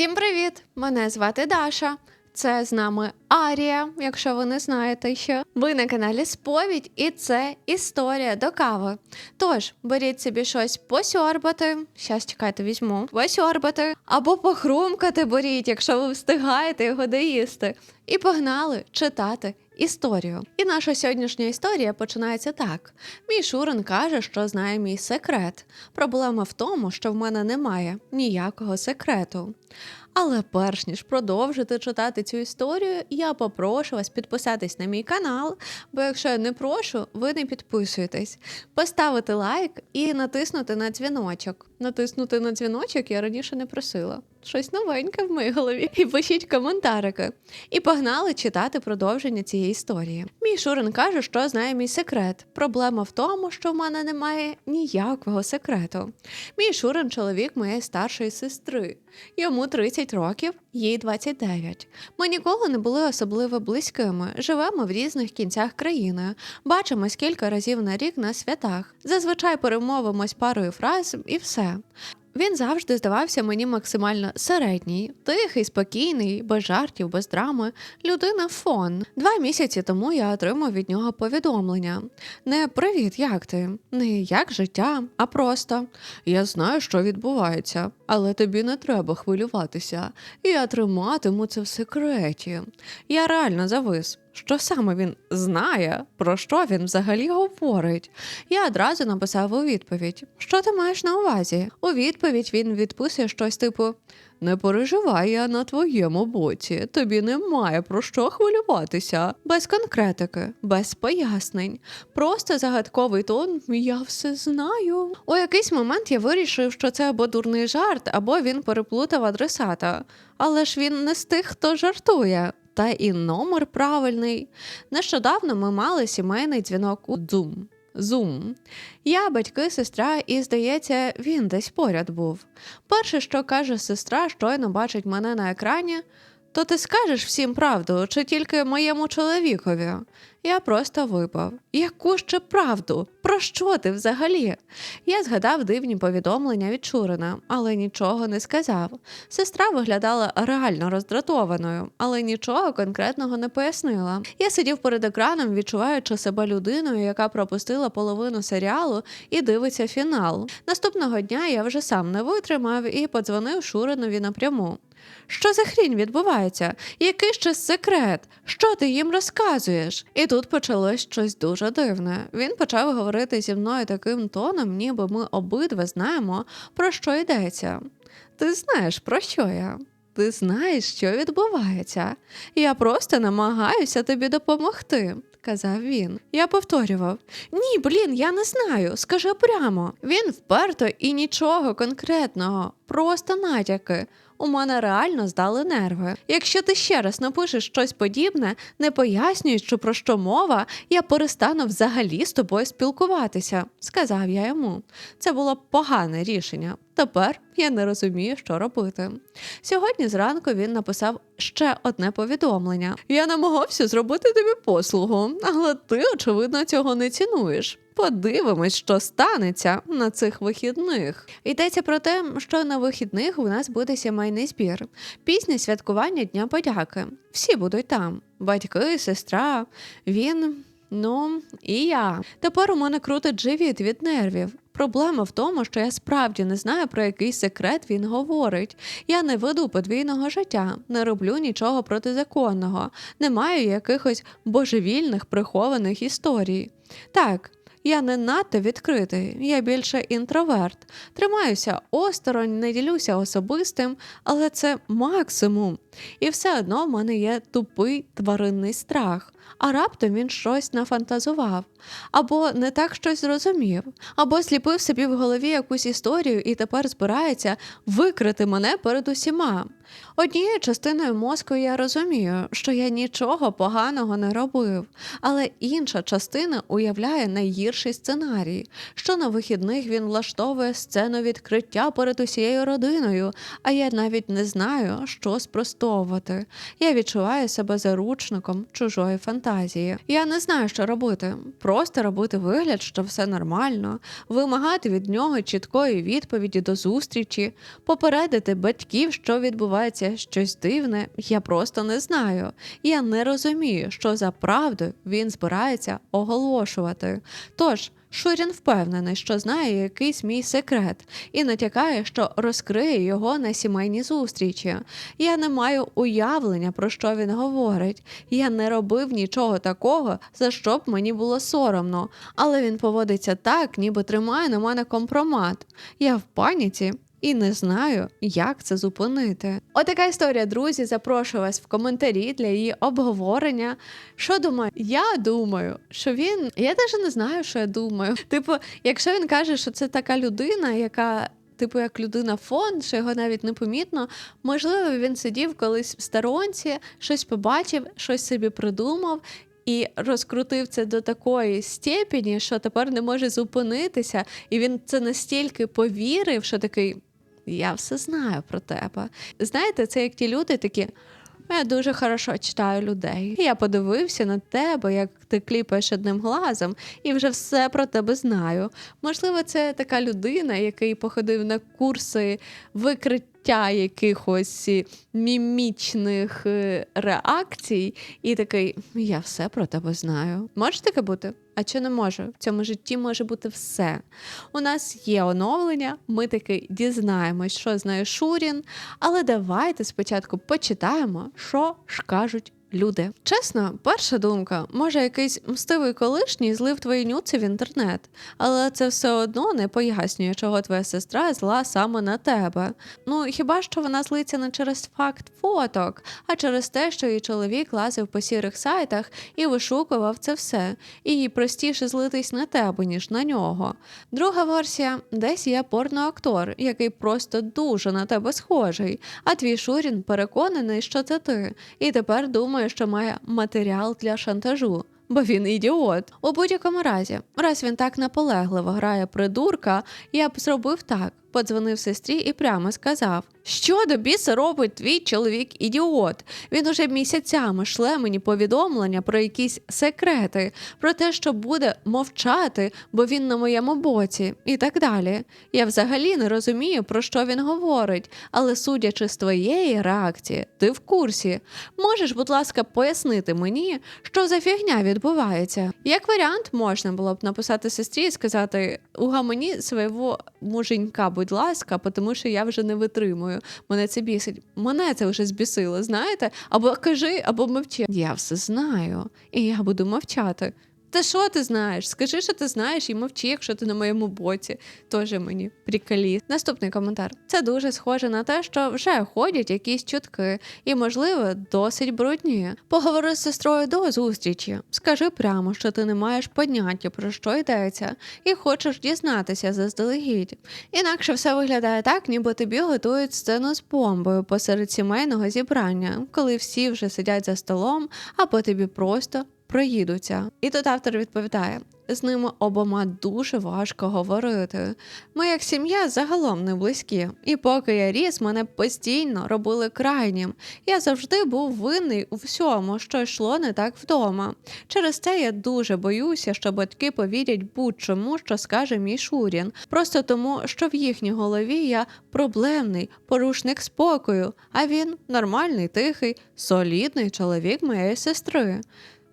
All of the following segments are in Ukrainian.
Всім привіт! Мене звати Даша. Це з нами Арія, якщо ви не знаєте ще. Ви на каналі Сповідь, і це історія до кави. Тож беріть собі щось посьорбати. Щас чекайте, візьму. Посьорбати або похрумкати беріть, якщо ви встигаєте його доїсти. І погнали читати історію. І наша сьогоднішня історія починається так: мій Шурин каже, що знає мій секрет. Проблема в тому, що в мене немає ніякого секрету. Але перш ніж продовжити читати цю історію, я попрошу вас підписатись на мій канал, бо якщо я не прошу, ви не підписуєтесь, поставити лайк і натиснути на дзвіночок. Натиснути на дзвіночок я раніше не просила. Щось новеньке в моїй голові. І пишіть коментарики. І погнали читати продовження цієї історії. Мій Шурин каже, що знає мій секрет. Проблема в тому, що в мене немає ніякого секрету. Мій Шурин чоловік моєї старшої сестри. Йому 30 років, їй 29. Ми ніколи не були особливо близькими. Живемо в різних кінцях країни. Бачимось кілька разів на рік на святах. Зазвичай перемовимось парою фраз і все. Він завжди здавався мені максимально середній, тихий, спокійний, без жартів, без драми, людина фон. Два місяці тому я отримав від нього повідомлення. Не привіт, як ти? Не як життя, а просто я знаю, що відбувається, але тобі не треба хвилюватися. Я триматиму це в секреті. Я реально завис. Що саме він знає, про що він взагалі говорить? Я одразу написав у відповідь: Що ти маєш на увазі? У відповідь він відписує щось типу: Не переживай, я на твоєму боці. Тобі немає про що хвилюватися. Без конкретики, без пояснень. Просто загадковий тон Я все знаю. У якийсь момент я вирішив, що це або дурний жарт, або він переплутав адресата. Але ж він не з тих, хто жартує. Та і номер правильний. Нещодавно ми мали сімейний дзвінок у Zoom. Zoom. Я, батьки, сестра, і, здається, він десь поряд був. Перше, що каже сестра, щойно бачить мене на екрані, то ти скажеш всім правду, чи тільки моєму чоловікові? Я просто випав. Яку ще правду? Про що ти взагалі? Я згадав дивні повідомлення від Чурина, але нічого не сказав. Сестра виглядала реально роздратованою, але нічого конкретного не пояснила. Я сидів перед екраном, відчуваючи себе людиною, яка пропустила половину серіалу і дивиться фінал. Наступного дня я вже сам не витримав і подзвонив Шуринові напряму. Що за хрінь відбувається? Який ще секрет? Що ти їм розказуєш? І тут почалось щось дуже дивне. Він почав говорити зі мною таким тоном, ніби ми обидва знаємо, про що йдеться. Ти знаєш, про що я? Ти знаєш, що відбувається. Я просто намагаюся тобі допомогти. Казав він. Я повторював: Ні, блін, я не знаю. Скажи прямо. Він вперто і нічого конкретного, просто натяки. У мене реально здали нерви. Якщо ти ще раз напишеш щось подібне, не пояснюючи про що мова, я перестану взагалі з тобою спілкуватися, сказав я йому. Це було погане рішення. Тепер я не розумію, що робити. Сьогодні зранку він написав ще одне повідомлення: Я намагався зробити тобі послугу, але ти, очевидно, цього не цінуєш. Подивимось, що станеться на цих вихідних. Йдеться про те, що на вихідних у нас буде сімейний збір, пісне святкування Дня подяки. Всі будуть там: батьки, сестра, він. Ну і я. Тепер у мене крутить живіт від нервів. Проблема в тому, що я справді не знаю, про який секрет він говорить. Я не веду подвійного життя, не роблю нічого протизаконного, не маю якихось божевільних прихованих історій. Так, я не надто відкритий, я більше інтроверт. Тримаюся осторонь, не ділюся особистим, але це максимум. І все одно в мене є тупий тваринний страх. А раптом він щось нафантазував, або не так щось зрозумів, або сліпив собі в голові якусь історію і тепер збирається викрити мене перед усіма. Однією частиною мозку я розумію, що я нічого поганого не робив, але інша частина уявляє найгірший сценарій, що на вихідних він влаштовує сцену відкриття перед усією родиною, а я навіть не знаю, що спростовувати. Я відчуваю себе заручником чужої фантазії фантазії. Я не знаю, що робити. Просто робити вигляд, що все нормально, вимагати від нього чіткої відповіді до зустрічі, попередити батьків, що відбувається щось дивне. Я просто не знаю. Я не розумію, що за правду він збирається оголошувати. Тож. Шурін впевнений, що знає якийсь мій секрет, і натякає, що розкриє його на сімейній зустрічі. Я не маю уявлення, про що він говорить. Я не робив нічого такого, за що б мені було соромно, але він поводиться так, ніби тримає на мене компромат. Я в паніці. І не знаю, як це зупинити. Отака історія, друзі. Запрошую вас в коментарі для її обговорення. Що думаю? Я думаю, що він. Я навіть не знаю, що я думаю. Типу, якщо він каже, що це така людина, яка. Типу, як людина фон, що його навіть не помітно. Можливо, він сидів колись в сторонці, щось побачив, щось собі придумав. І розкрутив це до такої степені, що тепер не може зупинитися, і він це настільки повірив, що такий я все знаю про тебе. Знаєте, це як ті люди такі. Я дуже хорошо читаю людей. Я подивився на тебе, як ти кліпаєш одним глазом, і вже все про тебе знаю. Можливо, це така людина, який походив на курси викриття якихось мімічних е, реакцій, і такий: Я все про тебе знаю. Може таке бути? А чи не може? В цьому житті може бути все. У нас є оновлення, ми таки дізнаємось, що знає Шурін, але давайте спочатку почитаємо, що ж кажуть люди. Чесно, перша думка, може, якийсь мстивий колишній злив твої нюци в інтернет, але це все одно не пояснює, чого твоя сестра зла саме на тебе. Ну хіба що вона злиться не через факт фоток, а через те, що її чоловік лазив по сірих сайтах і вишукував це все, і їй простіше злитись на тебе, ніж на нього. Друга версія десь є порноактор, який просто дуже на тебе схожий, а твій Шурін переконаний, що це ти, і тепер думає, що має матеріал для шантажу. Бо він ідіот. У будь-якому разі, раз він так наполегливо грає придурка, я б зробив так: подзвонив сестрі і прямо сказав: що до біса робить твій чоловік ідіот? Він уже місяцями шле мені повідомлення про якісь секрети, про те, що буде мовчати, бо він на моєму боці, і так далі. Я взагалі не розумію, про що він говорить, але судячи з твоєї реакції, ти в курсі. Можеш, будь ласка, пояснити мені, що за фігня відбувається? Як варіант, можна було б написати сестрі і сказати: угамені свого муженька, будь ласка, тому що я вже не витримую. Мене це бісить. Мене це вже збісило, знаєте? Або кажи, або мовчи. Я все знаю, і я буду мовчати. Та що ти знаєш? Скажи, що ти знаєш, і мовчи, якщо ти на моєму боці. Тоже мені приколі. Наступний коментар. Це дуже схоже на те, що вже ходять якісь чутки, і, можливо, досить брудні. Поговори з сестрою до зустрічі. Скажи прямо, що ти не маєш поняття, про що йдеться, і хочеш дізнатися заздалегідь. Інакше все виглядає так, ніби тобі готують сцену з бомбою посеред сімейного зібрання, коли всі вже сидять за столом, або тобі просто проїдуться. І тут автор відповідає: з ними обома дуже важко говорити. Ми, як сім'я, загалом не близькі, і поки я ріс, мене постійно робили крайнім. Я завжди був винний у всьому, що йшло не так вдома. Через це я дуже боюся, що батьки повірять будь-чому, що скаже мій Шурін, просто тому, що в їхній голові я проблемний, порушник спокою, а він нормальний, тихий, солідний чоловік моєї сестри.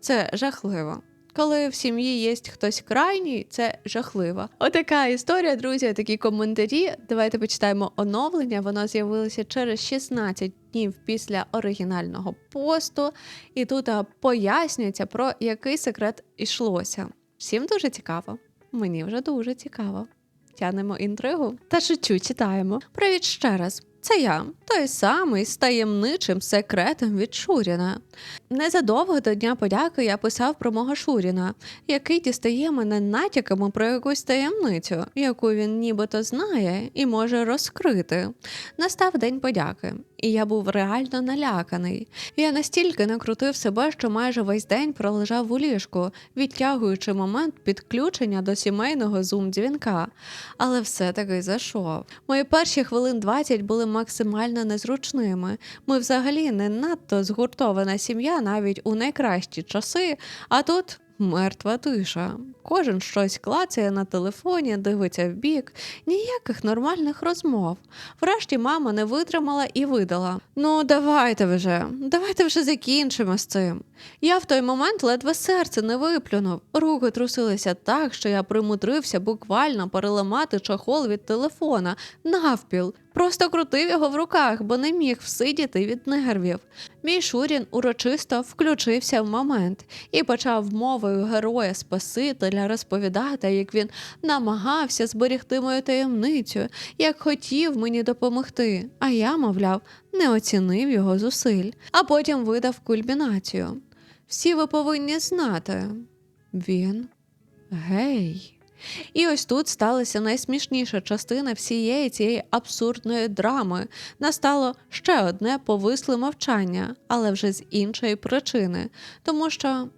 Це жахливо. Коли в сім'ї є хтось крайній, це жахливо. Отака історія, друзі, такі коментарі. Давайте почитаємо оновлення. Воно з'явилося через 16 днів після оригінального посту, і тут пояснюється, про який секрет йшлося. Всім дуже цікаво. Мені вже дуже цікаво. Тянемо інтригу та шучу читаємо. Привіт ще раз. Це я, той самий з таємничим секретом від Шуріна. Незадовго до Дня подяки я писав про мого Шуріна, який дістає мене натяками про якусь таємницю, яку він нібито знає і може розкрити. Настав День подяки, і я був реально наляканий. Я настільки накрутив себе, що майже весь день пролежав у ліжку, відтягуючи момент підключення до сімейного зум-дзвінка. Але все-таки зайшов. Мої перші хвилин 20 були максимально незручними. Ми взагалі не надто згуртована сім'я навіть у найкращі часи, а тут. Мертва тиша. Кожен щось клацає на телефоні, дивиться в бік, ніяких нормальних розмов. Врешті мама не витримала і видала: Ну, давайте вже, давайте вже закінчимо з цим. Я в той момент ледве серце не виплюнув. Руки трусилися так, що я примудрився буквально переламати чохол від телефона навпіл. Просто крутив його в руках, бо не міг всидіти від нервів. Мій Шурін урочисто включився в момент і почав мовою героя Спасителя розповідати, як він намагався зберегти мою таємницю, як хотів мені допомогти. А я, мовляв, не оцінив його зусиль, а потім видав кульмінацію. Всі ви повинні знати. Він гей. І ось тут сталася найсмішніша частина всієї цієї абсурдної драми. Настало ще одне повисле мовчання, але вже з іншої причини, тому що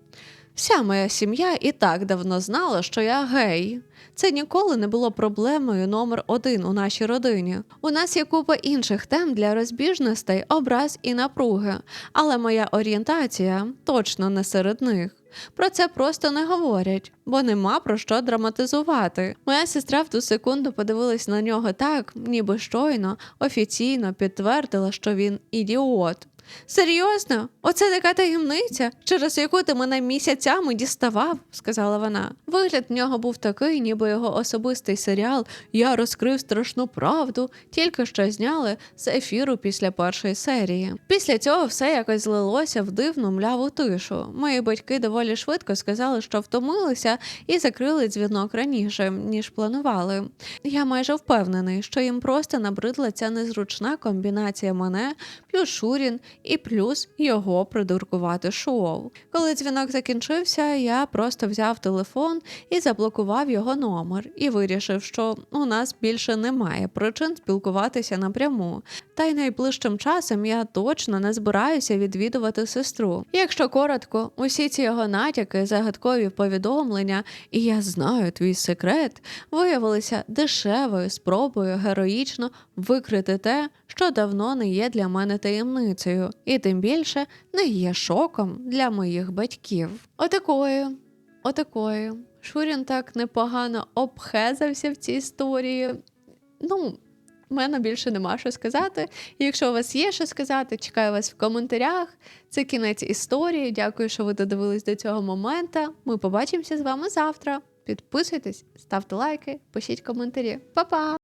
вся моя сім'я і так давно знала, що я гей. Це ніколи не було проблемою номер один у нашій родині. У нас є купа інших тем для розбіжностей, образ і напруги, але моя орієнтація точно не серед них. Про це просто не говорять, бо нема про що драматизувати. Моя сестра в ту секунду подивилась на нього так, ніби щойно офіційно підтвердила, що він ідіот. Серйозно, оце така таємниця, через яку ти мене місяцями діставав, сказала вона. Вигляд в нього був такий, ніби його особистий серіал Я розкрив страшну правду, тільки що зняли з ефіру після першої серії. Після цього все якось злилося в дивну мляву тишу. Мої батьки доволі швидко сказали, що втомилися і закрили дзвінок раніше, ніж планували. Я майже впевнений, що їм просто набридла ця незручна комбінація мене, плюс Шурін і плюс його придуркувати шоу. Коли дзвінок закінчився, я просто взяв телефон і заблокував його номер і вирішив, що у нас більше немає причин спілкуватися напряму. Та й найближчим часом я точно не збираюся відвідувати сестру. Якщо коротко, усі ці його натяки, загадкові повідомлення, і я знаю твій секрет, виявилися дешевою спробою героїчно викрити те, що давно не є для мене таємницею, і тим більше не є шоком для моїх батьків. Отакою, отакою. Шурін так непогано обхезався в цій історії. Ну, в мене більше нема що сказати. Якщо у вас є що сказати, чекаю вас в коментарях. Це кінець історії. Дякую, що ви додивились до цього моменту. Ми побачимося з вами завтра. Підписуйтесь, ставте лайки, пишіть коментарі. Па-па!